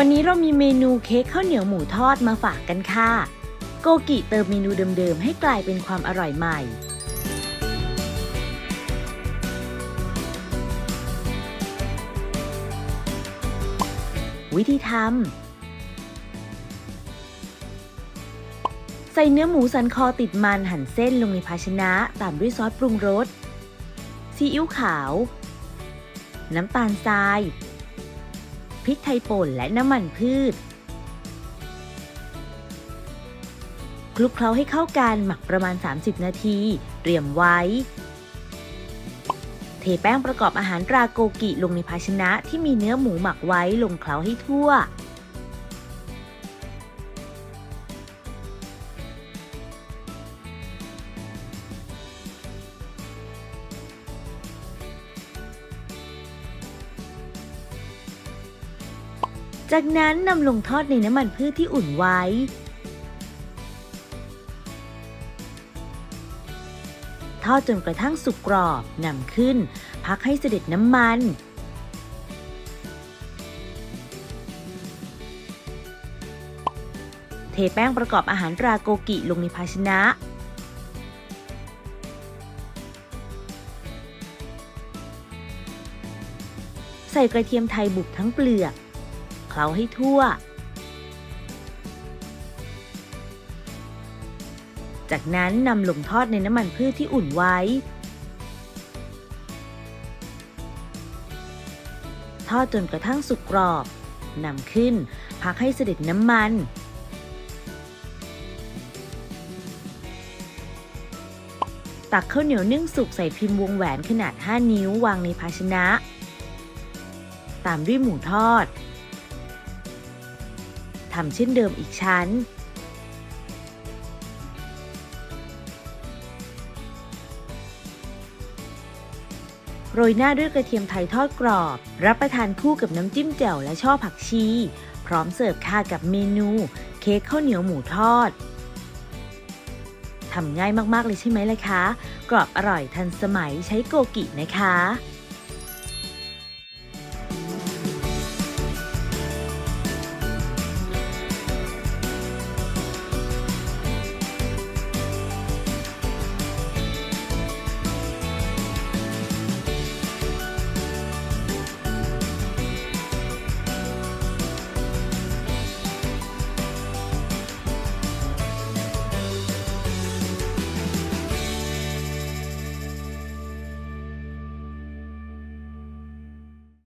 วันนี้เรามีเมนูเค้กข้าวเหนียวหมูทอดมาฝากกันค่ะ โกกิเติมเมนูเดิมๆ ให้กลายเป็นความอร่อยใหม่ วิธีทำ ใส่เนื้อหมูสันคอติดมันหั่นเส้นลงในภาชนะ ตามด้วยซอสปรุงรส ซีอิ๊วขาว น้ำตาลทราย พริกไทยป่นและน้ำมันพืช คลุกเคล้าให้เข้ากันหมักประมาณ 30 นาที เตรียมไว้ เทแป้งประกอบอาหารราโกกิลงในภาชนะที่มีเนื้อหมูหมักไว้ลงเคล้าให้ทั่ว จากนั้นนำลงทอดในน้ำมันพืชที่อุ่นไว้ ทอดจนกระทั่งสุกกรอบนำขึ้น พักให้เสด็จน้ำมัน เทแป้งประกอบอาหารราโกกิลงในภาชนะใส่กระเทียมไทยบุกทั้งเปลือก เคล้าให้ทั่ว จากนั้นนำลงทอดในน้ำมันพืชที่อุ่นไว้ ทอดจนกระทั่งสุกกรอบนำขึ้น พักให้เสด็จน้ำมัน ตักข้าวเหนียวนึ่งสุกใส่พิมพ์วงแหวนขนาด 5 นิ้ววางในภาชนะ ตามด้วยหมูทอด ทำเช่นเดิมอีกชั้น โรยหน้าด้วยกระเทียมไทยทอดกรอบ รับประทานคู่กับน้ำจิ้มแจ่วและช่อผักชี พร้อมเสิร์ฟค่ะกับเมนู เค้กข้าวเหนียวหมูทอดทำง่ายมาก ๆ เลยใช่ไหมล่ะคะ กรอบอร่อยทันสมัยใช้โกกินะคะ